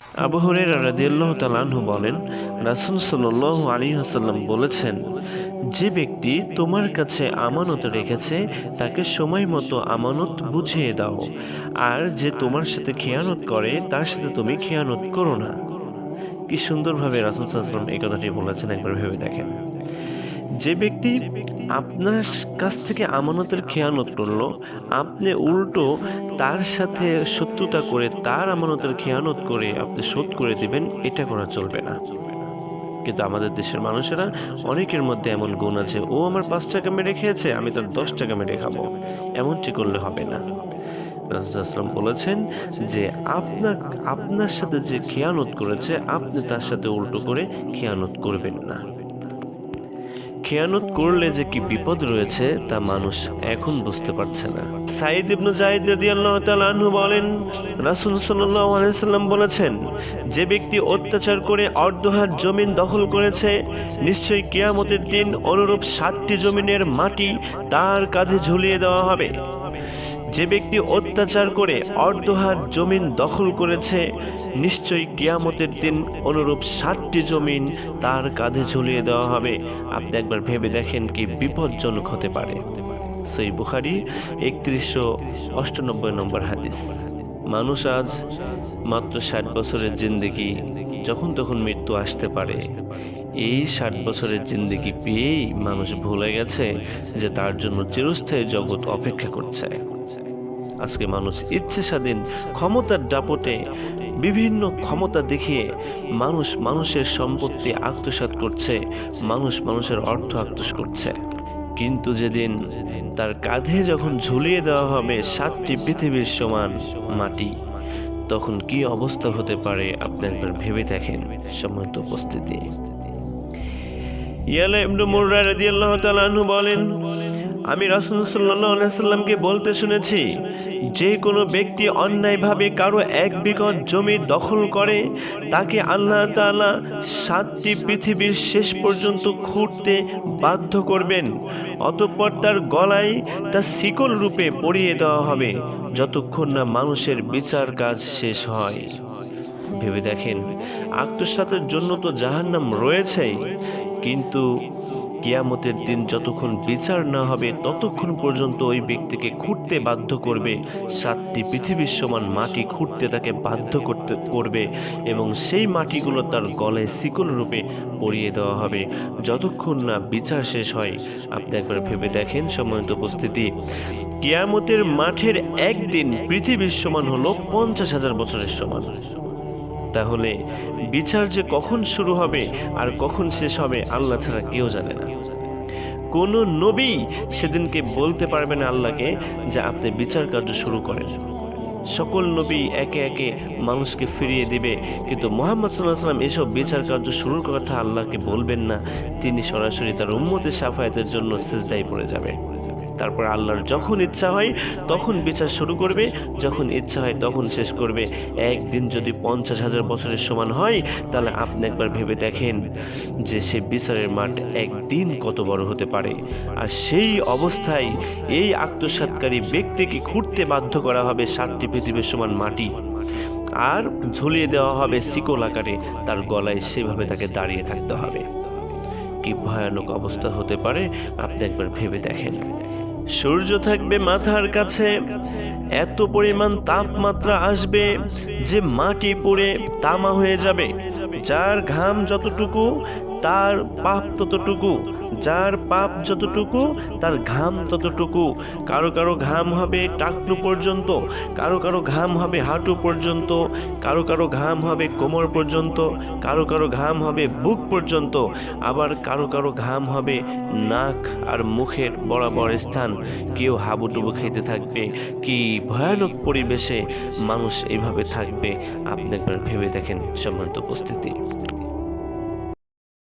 আবু হুরায়রা রাদিয়াল্লাহু তাআলা আনহু বলেন, রাসূল সাল্লাল্লাহু আলাইহি ওয়াসাল্লাম বলেছেন, যে ব্যক্তি তোমার কাছে আমানত রেখেছে, তাকে সময় মতো আমানত বুঝিয়ে দাও। আর যে তোমার সাথে খেয়ানত করে, তার সাথে তুমি খেয়ানত করো না। কি সুন্দরভাবে রাসূল ওয়াসাল্লাম এই কথাটি বলেছেন, একবার ভেবে দেখেন। যে ব্যক্তি আপনার কাছ থেকে আমানতের খেয়ানত করল, আপনি উল্টো তার সাথে শত্রুতা করে তার আমানতের খেয়ানত করে আপনি শোধ করে দিবেন, এটা করা চলবে না। কিন্তু আমাদের দেশের মানুষেরা অনেকের মধ্যে এমন গুণ আছে, ও আমার পাঁচ টাকা মেরে খেয়েছে, আমি তার দশ টাকা মেরে খাব। এমনটি করলে হবে না। রাসূলুল্লাহ বলেছেন যে, আপনার আপনার সাথে যে খেয়ানত করেছে, আপনি তার সাথে উল্টো করে খেয়ানত করবেন না। খেয়ানত করলে যে কি বিপদ রয়েছে তা মানুষ এখন বুঝতে পারছে না। সাইদ ইবনু জাহিদ রাদিয়াল্লাহু তাআলা আনহু বলেন, রাসূল সাল্লাল্লাহু আলাইহি সাল্লাম বলেছেন, যে ব্যক্তি অত্যাচার করে অর্ধহাত জমিন দখল করেছে, নিশ্চয়ই কিয়ামতের দিন অনুরূপ সাতটি জমিনের মাটি তার কাঁধে ঝুলিয়ে দেওয়া হবে। যে ব্যক্তি অত্যাচার করে অর্ধহাত জমিন দখল করেছে, নিশ্চয়ই কিয়ামতের দিন অনুরূপ সাতটি জমিন তার কাঁধে ঝুলিয়ে দেওয়া হবে। আপনি একবার ভেবে দেখেন কি বিপজ্জনক হতে পারে। সেই বুখারি, একত্রিশশো অষ্টানব্বই নম্বর হাদিস। মানুষ আজ মাত্র ষাট বছরের জিন্দেগি, যখন তখন মৃত্যু আসতে পারে। এই ষাট বছরের জিন্দেগি পেয়েই মানুষ ভুলে গেছে যে তার জন্য চিরস্থায়ী জগৎ অপেক্ষা করছে। আজকে মানুষ ইচ্ছে স্বাধীন ক্ষমতার দাপটে বিভিন্ন ক্ষমতা দেখিয়ে মানুষ মানুষের সম্পত্তি আত্মসাৎ করছে, মানুষ মানুষের অর্থ আত্মস করছে। কিন্তু যেদিন তার কাঁধে যখন ঝুলিয়ে দেওয়া হবে সাতটি পৃথিবীর সমান মাটি, তখন কি অবস্থা হতে পারে আপনি একবার ভেবে দেখেন সম্মানিত উপস্থিতি। ইয়ালা ইবনু মুররা রাদিয়াল্লাহু তাআলা আনহু বলেন আমি রাসূল আলাইহি সাল্লামকে বলতে শুনেছি, যে কোনো ব্যক্তি অন্যায়ভাবে কারও এক বিঘত জমি দখল করে, তাকে আল্লাহ তাআলা সাতটি পৃথিবীর শেষ পর্যন্ত খুঁড়তে বাধ্য করবেন, অতঃপর তার গলায় তা শিকল রূপে পরিয়ে দেওয়া হবে, যতক্ষণ না মানুষের বিচার কাজ শেষ হয়। ভেবে দেখেন, আত্মসাতের জন্য তো জাহান্নাম রয়েছেই, কিন্তু কিয়ামতের দিন যতক্ষণ বিচার না হবে, ততক্ষণ পর্যন্ত ওই ব্যক্তিকে খুঁড়তে বাধ্য করবে। সাতটি পৃথিবীর সমান মাটি খুঁড়তে তাকে বাধ্য করতে, করবে এবং সেই মাটিগুলো তার গলায় শিকল রূপে পরিয়ে দেওয়া হবে। যতক্ষণ না বিচার শেষ হয়, আপনি একবার ভেবে দেখেন সম্মানিত উপস্থিতি। কিয়ামতের মাঠের একদিন পৃথিবীর সমান হলো পঞ্চাশ হাজার বছরের সমান। তাহলে বিচার যে কখন শুরু হবে আর কখন শেষ হবে আল্লাহ ছাড়া কেউ জানে না। কোন নবী সেদিনকে বলতে পারবে না আল্লাহকে যে আপনি বিচার কার্য শুরু করেন। সকল নবী একে একে মানুষকে ফিরিয়ে দিবে, কিন্তু মোহাম্মদ সাল্লাহ সাল্লাম এসব বিচার কার্য শুরুর কথা আল্লাহকে বলবেন না, তিনি সরাসরি তার উম্মতের সাফায়াতের জন্য সেজদায় পড়ে যাবে তারপর আল্লাহর যখন ইচ্ছা হয়, তখন বিচার শুরু করবে। যখন ইচ্ছা হয়, তখন শেষ করবে। একদিন যদি পঞ্চাশ হাজার বছরের সমান হয়, তাহলে আপনি একবার ভেবে দেখেন যে সে বিচারের মাঠ একদিন কত বড় হতে পারে। আর সেই অবস্থায় এই আত্মসাৎকারী ব্যক্তিকে খুঁড়তে বাধ্য করা হবে সাতটি পৃথিবীর সমান মাটি। আর ঝুলিয়ে দেওয়া হবে শিকল আকারে। তার গলায় সেভাবে তাকে দাঁড়িয়ে থাকতে হবে। কি ভয়ানক অবস্থা হতে পারে, আপনি একবার ভেবে দেখেন। সূর্য থাকবে মাথার কাছে। এত পরিমাণ তাপমাত্রা আসবে যে মাটি পড়ে তামা হয়ে যাবে। যার ঘাম যতটুকু, তার পাপ ততটুকু। যার পাপ যতটুকু, তার ঘাম ততটুকু। কারও কারও ঘাম হবে টাকলু পর্যন্ত, কারও কারও ঘাম হবে হাঁটু পর্যন্ত, কারও কারও ঘাম হবে কোমর পর্যন্ত, কারও কারও ঘাম হবে বুক পর্যন্ত, আবার কারও কারও ঘাম হবে নাক আর মুখের বরাবর স্থান। কেউ হাবুডুবু খেতে থাকবে, কি ভয়ানক পরিবেশে মানুষ এইভাবে থাকবে? আপনি একবার ভেবে দেখেন সম্মানিত উপস্থিতি।